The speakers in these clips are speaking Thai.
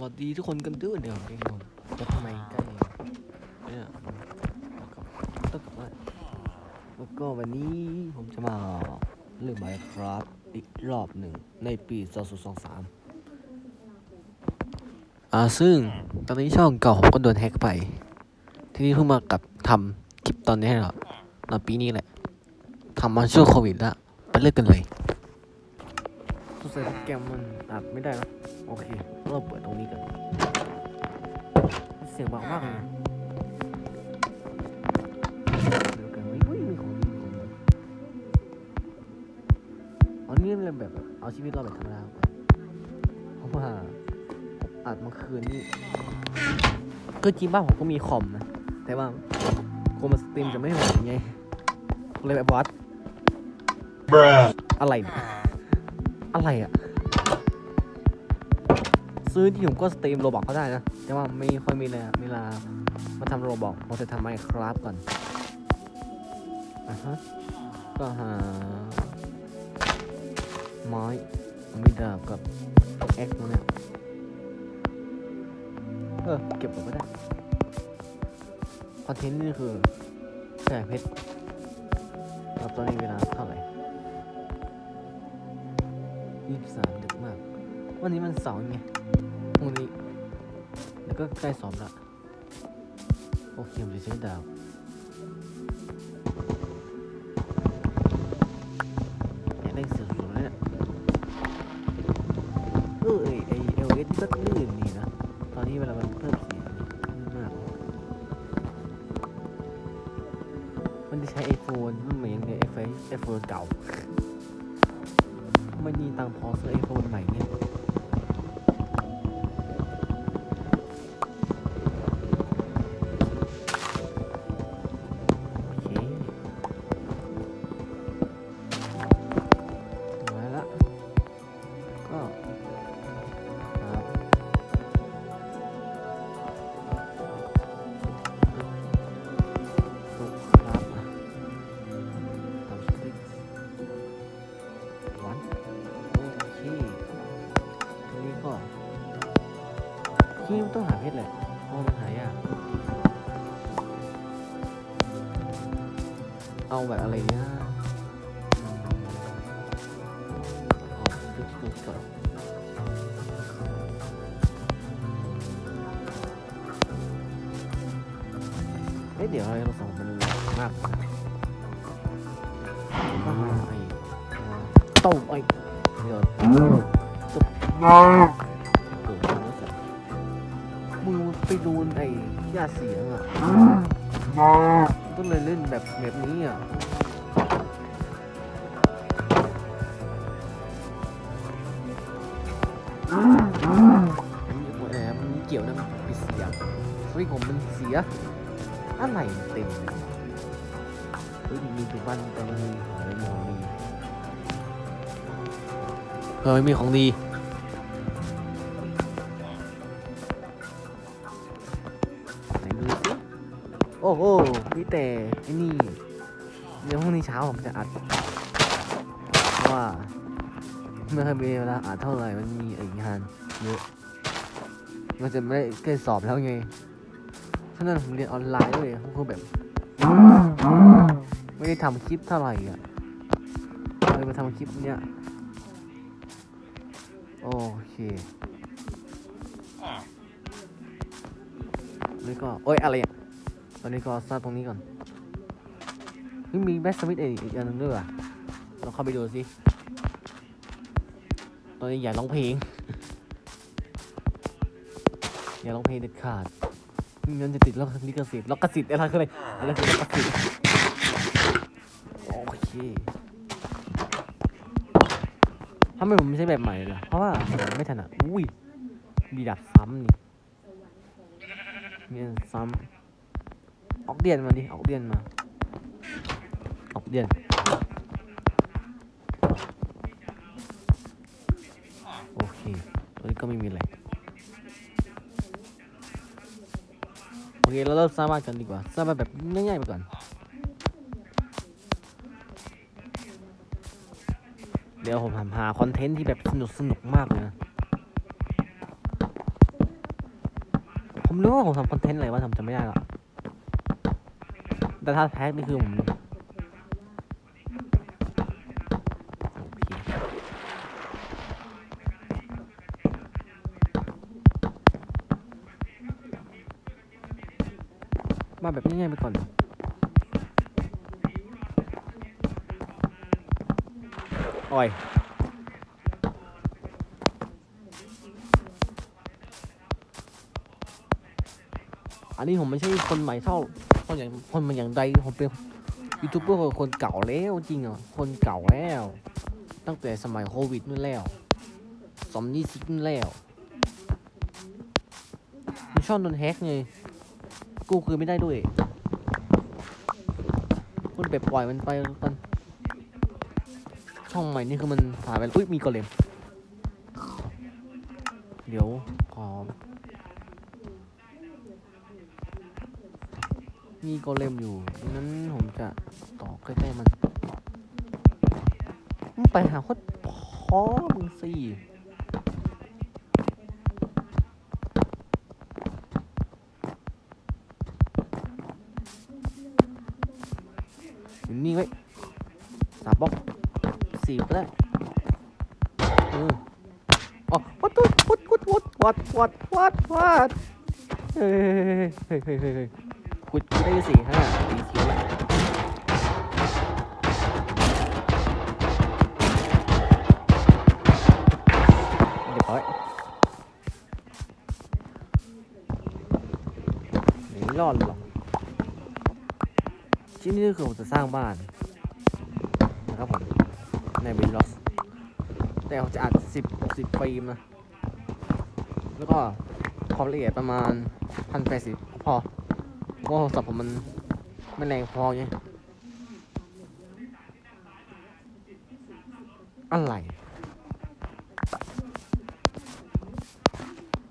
สวัสดีทุกคนกันด้วยเดี๋ยวเองผมจะทำไมใกล้เนี่ยต้องกับว่าแล้วก็วันนี้ผมจะมาเล่นไมครับอีกรอบหนึ่งในปี2023อ่าซึ่งตอนนี้ช่องเก่าผมก็โดนแฮกไป ทีนี้เพิ่งมากับทำคลิปตอนนี้เหรอตอนปีนี้แหละทำมาช่วงโควิดล้วไปเลิกกันเลยสงสัยโปรแกรมมันอัดไม่ได้แล้วโอเค เราเปิดตรงนี้กัน เสียงเบามากเลยนะเดี๋ยวกันอุ๊ยอุ๊ยมีของดีมีของดีอันนี้เป็นแบบแบบเอาชีวิตเราแบบธรรมดาก่อนเพราะว่าอัดเมื่อคืนนี่ก็จริงบ้านผมก็มีคอมนะ แต่ว่าคอมมันสตรีมจะไม่ไหวไงเลยแบบวัดอะไร อะไรอะ ซื้อที่ผมก็สตรีมโรบอกก็ได้นะ แต่ว่าไม่ค่อยมีเลยเวลามาทำโรบอกผมจะทำไมครับก่อนอะฮะก็หาไม้มีดาบกับแอ็กซ์เนี่ยเออเก็บก็ได้คอนเทนต์นี่คือแสเพชรแล้วตอนนี้เวลาเท่าไหร่ยี่สิบสามดึกมาก วันนี้มันเสาร์ไง พรุ่งนี้ แล้วก็ใกล้สอบละโอเคผมจะใช้ดาวอยากได้เสือสุดเลยเนี่ยเออไอเอลเอสที่ก็ลื่นนี่นะ ตอนนี้เวลามันเพิ่มเสียงมาก มันจะใช้ไอโฟนมันเหมือนไอไฟไอโฟนเก่า ที่มันต้องหาเพชรแหละเพราะมันหายากเอาแบบอะไรเนี่ยเอาจุดจุดก่อนเอ้ยเราสองมันมากกว่ากไอ้ต้มไอ้เดี๋ยว No. เไปโดนไอ้ยาเสียงอะ No. ก็เลยเล่นแบบแบบนี้อะแหมมันเกี่ยวนะมันปิดเสียงสวิตช์ผมมันเสียอะไรเต็มเฮ้ยมีถึงบ้านแต่ไม่มีไม่มีของดีเออไม่มีของดี โอ้โหมีแต่ไอ้นี่ เดี๋ยวพรุ่งนี้เช้าผมจะอัด เพราะว่าไม่เคยมีเวลาอัดเท่าไหร่ มันมีไอ้งานเยอะมันจะไม่ได้ใกล้สอบแล้วไงฉะนั้นผมเรียนออนไลน์ด้วยผมคือแบบ ไม่ได้ทำคลิปเท่าไหร่อะเลยมาทำคลิปเนี้ย โอเคนี่ก็ โอ้ยอะไรอะ อนนี้ก็สร้างตรงนี้ก่อนเฮ้ยมีแบ็กสมิธอีกอันนึงด้วยอะเราเข้าไปดูสิตอนนี้อย่าร้องเพลง อย่าร้องเพลงเด็ดขาดไม่งั้นจะติดล็อกลิขสิทธิ์ล็อกกสิทธิ์อะไรคืออะไรอะไรคือล็อกกสิทธิ์โอเคทำไมผมไม่ใช้แบบใหม่ล่ะเพราะว่าไม่ถนัดอุ้ยมีดับซ้ำนี่เมียนซ้ำ ออกเดียนมาดิออกเดียนมาออกเดียนโอเคตอนนี้ก็ไม่มีอะไรโอเคเราเริ่มสร้างบ้านกันดีกว่าสร้างบ้านแบบง่ายๆไปก่อนเดี๋ยวผมหาคอนเทนต์ที่แบบสนุกสนุกมากเลยนะผมรู้ว่าผมทำคอนเทนต์อะไรว่าทำจะไม่ได้หรอก แต่ถ้าแพ็กนี่คือผมมาแบบง่ายๆไปก่อนโอ้ยอันนี้ผมไม่ใช่คนใหม่เท่า คนอย่างคนมันอย่างใดผมเป็นยูทูบเบอร์คนเก่าแล้วจริงอะคนเก่าแล้ว ตั้งแต่สมัยโควิดนู่นแล้วสมนี่ซิกนู่นแล้วมีช่องโดนแฮกไงกูคือไม่ได้ด้วยคุณไปปล่อยมันไปกันช่องใหม่นี่คือมันหายไปอุ้ยมีกอเลมเดี๋ยวขอ นี่ก็เลมอยู่ดังนั้นผมจะตออใกล้ๆมันมึไปหาโคตรพ่อมึงสินี่ไว้สาบอกสี่ก็ได้เอออ๋อวัดวัดวัดวัดวัดวัดวัดเฮ้ยเฮ้ยเฮ้ยเฮ้ย ขุดได้สี่ห้าสีเขียวเรียบร้อยไม่รอดหรอกที่นี่ก็คือผมจะสร้างบ้านนะครับผมในวินล็อกแต่ผมจะอัดสิบสิบฟิล์มนะ แล้วก็ความละเอียดประมาณพันแปดสิบพอ เพราะโทรศัพท์ผมมันไม่แรงพอไงอะไร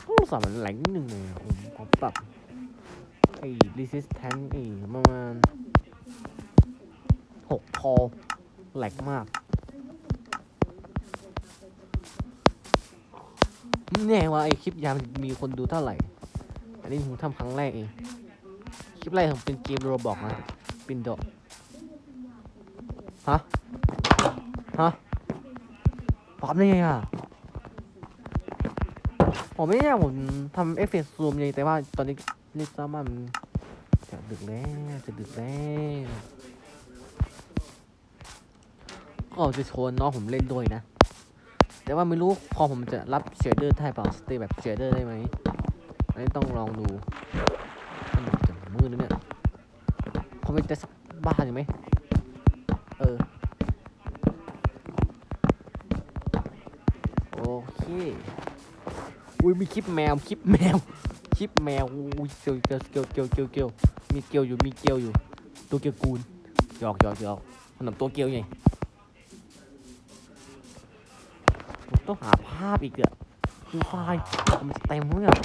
โทรศัพท์มันแรงนิดนึงเลยอะผมขอปรับไอ้ resistance ไอ้ประมาณหกพอแหลกมากไม่แน่ว่าไอ้คลิปยามมีคนดูเท่าไหร่ อันนี้ผมทำครั้งแรกเอง คลิปแรกผมเป็นเกมโรบอกนะปินโดฮะ ฮะปรับได้ไงอะผมไม่ได้ผมทำเอฟเฟกต์ซูมไงแต่ว่าตอนนี้เรียกว่ามันจะดึกแล้ว จะดึกแล้วก็จะชวนน้องผมเล่นด้วยนะ แต่ว่าไม่รู้พอผมจะรับเชดเดอร์ได้เปล่าสเตย์แบบเชดเดอร์ได้ไหมอันนี้ต้องลองดู มืดนะเนี่ยเขาไม่จะสักบ้านอยู่ไหมเออ โอเค อุ้ยมีคลิปแมว คลิปแมว คลิปแมว อุ้ยเกียวเกียวเกียวเกียวเกียวเกียวมีเกียวอยู่ มีเกียวอยู่ ตัวเกียวกูลหยอกหยอกหยอกขนมตัวเกียวไงต้องหาภาพอีกอะคือไฟมันเต็มเลยอะ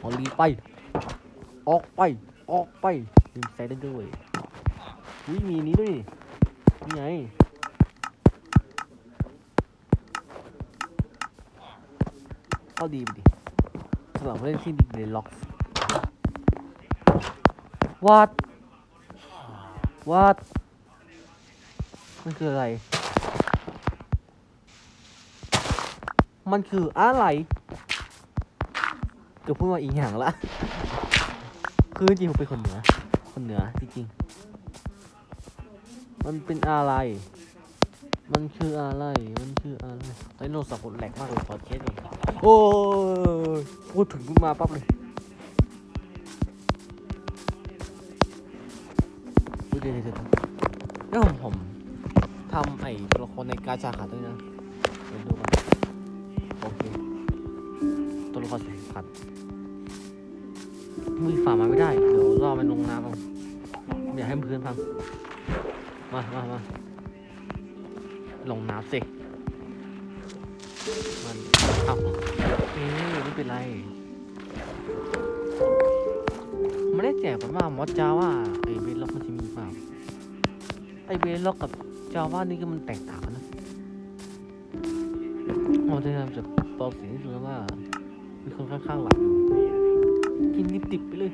พอลีไป ออกไป ออกไปลืมใส่ได้ด้วยอุ้ยมีนี้ด้วยนี่ไงก็ดีไปดิสำหรับเล่นที่ดีเลยล็อกวัดวัดมันคืออะไร มันคืออะไร เกือบพูดว่าอีกอย่างละ คือจริงผมเป็นคนเหนือ คนเหนือจริงๆ มันเป็นอะไร มันคืออะไร มันคืออะไรไดโนเสาร์ผมแหลกมากเลยพอเทสเลยโอ้ยพูดถึงขึ้นมาปั๊บเลยดูดิเดี๋ยวๆแล้วผมผมทำไอ้ตัวละครในกาชาขัดด้วยนะเดี๋ยวดูกันโอเคตัวละครสำคัญ มือฝ่ามาไม่ได้ เดี๋ยวรอมันลงน้ำเอาไม่าให้เพื่อนฟัง มามามาลงน้ำสิมันเอาเอ๊ะไม่เป็นไรไม่ได้แจกผมว่ามอสจาว่าไอเบล็อกมันจะมีเปล่าไอเบล็อกกับจาว่านี่ก็มันแตกต่างกันนะเราจะทำจากตอบสียงให้ดูแล้วว่ามีคนข้างๆหลับอยู่ กินดิบๆไปเลย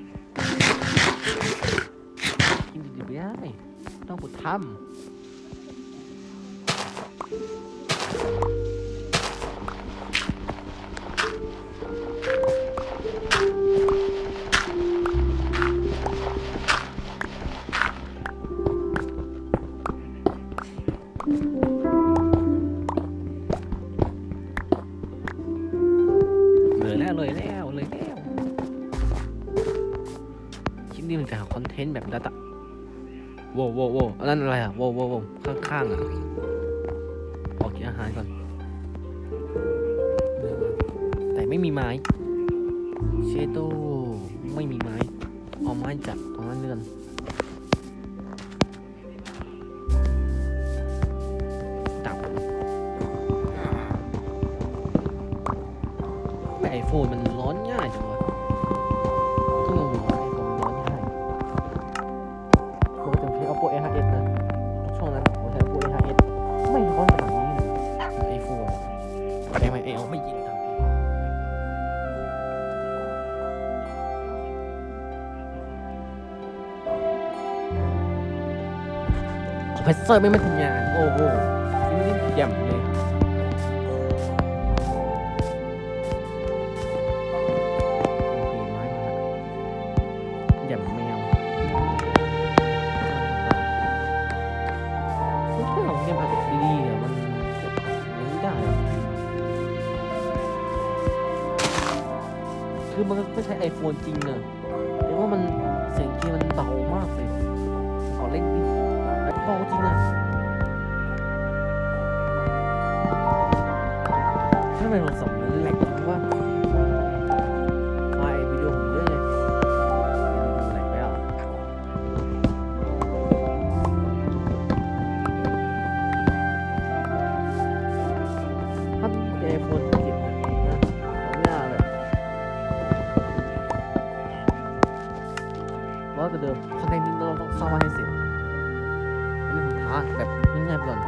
กินดิบๆไปได้ต้องปวดทำ ที่นี่มันจะหาคอนเทนต์แบบดัตะโว้วโว้วโว้อันนั้นอะไรอะโว้วโว้วโว้ข้างๆอะออกกินอาหารก่อน แต่ไม่มีไม้ เชโตไม่มีไม้ เอาไม้จับตรงนั้นเลื่อน เพรเซอร์ไม่มาทำงานโอ้โหที่นี่เยี่ยมเลยโอเคไม้มาละหย่ำแมวไม่ใช่ของเกมอาจจะดีๆแต่มันยังไม่ได้อะคือมันไม่ใช่ไอโฟนจริงเนอะแต่ว่ามันเสียงเกมมันเบามากเลย เบาจริงอะถ้าเป็นโทรศัพท์มันแหลกจริงว่าไฟวิดีโอผมเยอะเลยดูไหนไปอะถ้าเอโฟนผิดนะนะเอาไม่ได้เลยร้อยกว่าเดิมคอนเทนต์นี้เราต้องสร้างมาให้เสร็จ แบบง่ายๆไปก่อน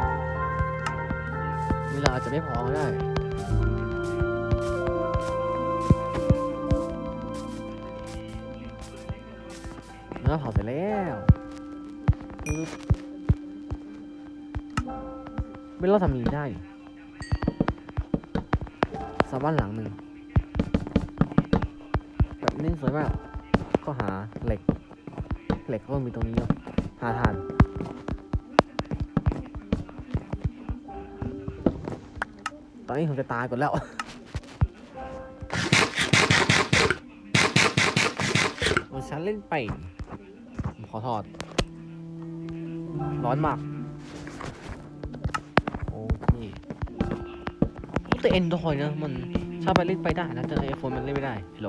เวลาอาจจะไม่พอก็ได้เนื้อเผาเสร็จแล้วไม่รอดทำอย่างนี้ได้สาบ้านหลังหนึ่งแบบนี้สวยมาก ก็หาเหล็ก เหล็กก็มีตรงนี้เนาะหาถ่าน ตอนนี้ผมจะตายก่อนแล้ว โอ้ฉันเล่นไปขอถอด ร้อนมาก โอเคแต่เอ็นดอยนะมันชอบไปเล่นไปได้นะแต่ไอโฟนมันเล่นไม่ได้ฮัลโหล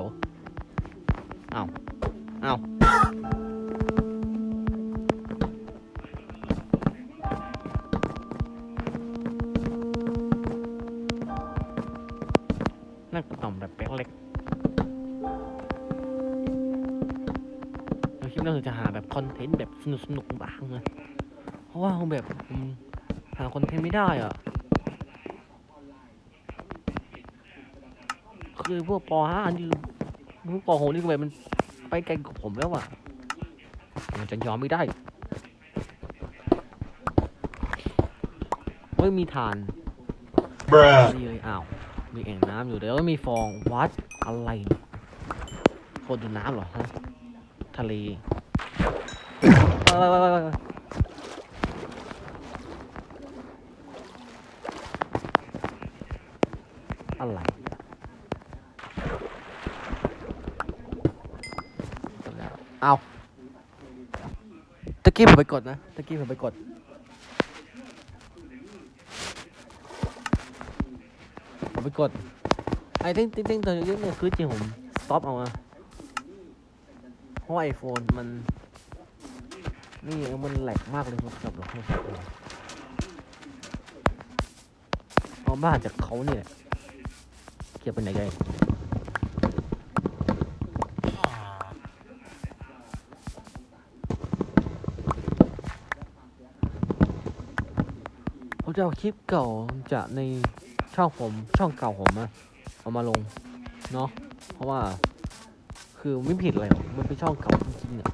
นั่นก็ต่อมแบบแป๊กเล็กเราคิดว่าเราจะหาแบบคอนเทนต์แบบสนุกสนุกๆบ้างนะเพราะว่าผมแบบผมหาคอนเทนต์ไม่ได้อะคือพวกป .5 นี่พวกป .6 นี่ก็แบบมันไปไกลกว่าผมแล้วอะมันจะยอมไม่ได้เฮ้ยมีฐาน Bruh. ดีเลยอ้าว มีแอ่งน้ำอยู่แต่ว่ามีฟองวัดอะไรโคตรดูน้ำเหรอฮะทะเลอะไรเอาตะกี้ผมไปกดนะ ตะกี้ผมไปกด ไปกด ไอ้ติ้งติ้งติ้งตัวนี้เนี่ยคือจริงผมสต็อปเอาอะเพราะไอโฟนมัน นี่มันแหลกมากเลยโทรศัพท์เราเอาบ้านจากเขาเนี่ยเก็บไปไหนกันผมจะเอาคลิปเก่าจากใน ช่องผมช่องเก่าผมอะเอามาลงเนาะเพราะว่า คือไม่ผิดอะไรหรอกมันเป็นช่องเก่าจริงๆอะ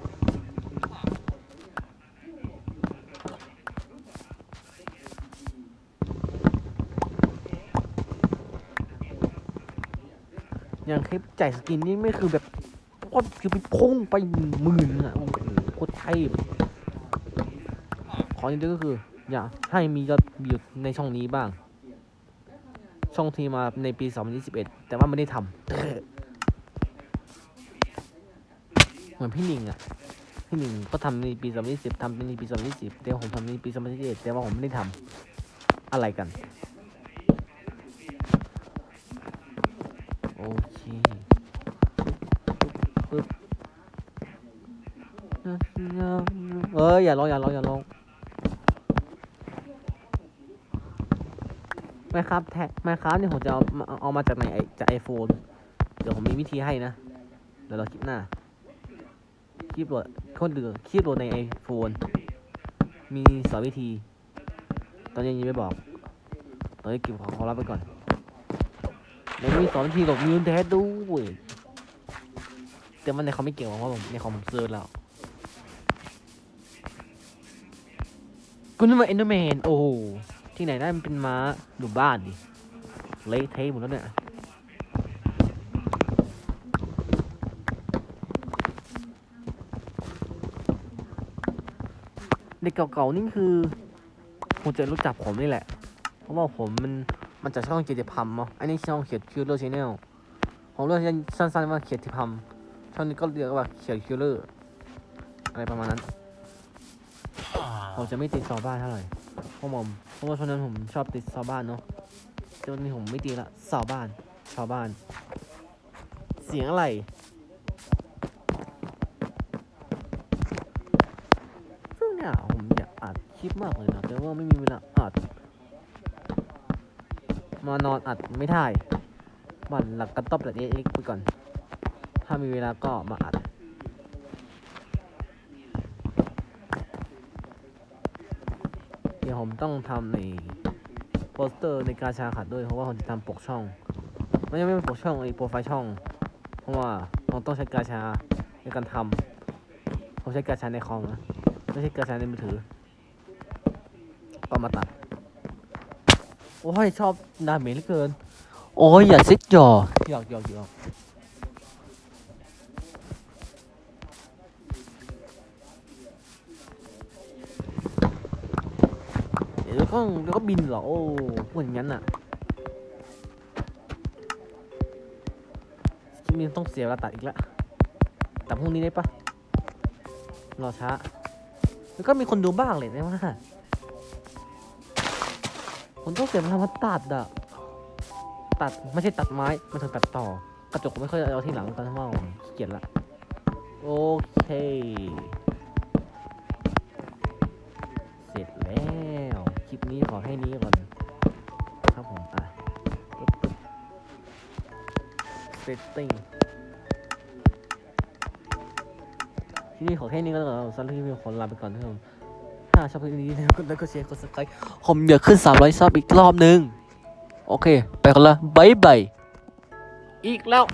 อย่างคลิปจ่ายสกินนี่ไม่คือแบบโคตรคือไปพุ่งไปหมื่นอะโอ้โหโคตรเทพขออย่างเดียวก็คือ อยากให้มียอดวิวในช่องนี้บ้าง ช่องทีมาในปี 2021 แต่ว่าไม่ได้ทำเหมือนพี่หนิงอะพี่หนิงก็ทำในปี 2020ทำในปี 2020 แต่ผมทำในปี 2021 แต่ว่าผมไม่ได้ทำอะไรกัน โอเคปึ๊บเอ้ยอย่าร้องอย่าร้องอย่าร้อง ไมครับแท็กไมครับนี่ผมจะเอาเอามาจากไหนไอจากไอโฟนเดี๋ยวผมมีวิธีให้นะเดี๋ยวเราคลิปหน้าคลิปโหลดคนเดือคลิปโหลดในไอโฟนมีสอนวิธี ตอนนี้ยังไม่บอกตอนนี้เก็บของเขารับไปก่อนแล้วมีสอนวิธีหลดมิวแท้ด้วยแต่มันในคอมไม่เก่งหรอกเพราะผมในคอมผมเซิร์ชแล้วกูนึกว่าเอนเดอร์แมนโอ้ ที่ไหนได้มันเป็นม้าอยู่บ้านดิเละเทะหมดแล้วเนี่ยเด็กเก่าๆนี่คือคงจะรู้จักผมนี่แหละ เพราะว่าผมมันมันจะช่องเกียรติพัมเนาะอันนี้ช่องเขียนคิวเลอร์ชแนลผมเรียกสั้นๆว่าเขียรติพัมช่องนี้ก็เรียกว่าเขียนคิวเลอร์อะไรประมาณนั้นผมจะไม่ติดซอบ้านเท่าไหร่เพราะผม ราะว่าช่วงนั้นผมชอบติดซอบ้านเนาะแต่วันนี้ผมไม่ตีละซอบ้าน ชาวบ้าน เสียงอะไร ซึ่งเนี่ยผมอยากอัดคลิปมากเลยนะ แต่ว่าไม่มีเวลาอัด มานอนอัดไม่ได้บันหลักกระต๊อบแต่เอ็กไปก่อน ถ้ามีเวลาก็มาอัด ต้องทำในโปสเตอร์ในกาชาขัดด้วยเพราะว่าผมจะทำปกช่องไม่ใช่ไม่เป็นปกช่องไอ้โปรไฟล์ช่อง เพราะว่าเราต้องใช้กาชาในการทำผมใช้กาชาในคอมนะไม่ใช่กรชาในมือถือ ก็มาตัด โอ้ยชอบดาเมจเหลือเกิน โอ้ยอย่าซิดหยอหยอกหยอกหยอก เดี๋ยวก็เดี๋ยวก็บินเหรอ โอ้พูดอย่างนั้นน่ะคลิปนี้ต้องเสียเวลาตัดอีกแล้วแต่พรุ่งนี้ได้ปะรอช้า แล้วก็มีคนดูบ้างเลยนะว่าผมต้องเสียเวลามาตัดอะตัดไม่ใช่ตัดไม้มันถึงตัดต่อ กระจกไม่ค่อยเอาที่หลังตอนที่ว่าขี้เกียจละ โอเค นี้ขอให้นี้ก่อนครับผมอะปึ๊บปึ๊บ setting ที่นี่ขอแค่นี้ก็แล้วกันสำหรับที่มีคนลาไปก่อนทุกคนถ้าชอบคลิปนี้นะครับกดไลค์กดแชร์กด subscribe ผมอยากขึ้น 300ซับอีกรอบนึง โอเค ไปกันละบายบาย อีกแล้ว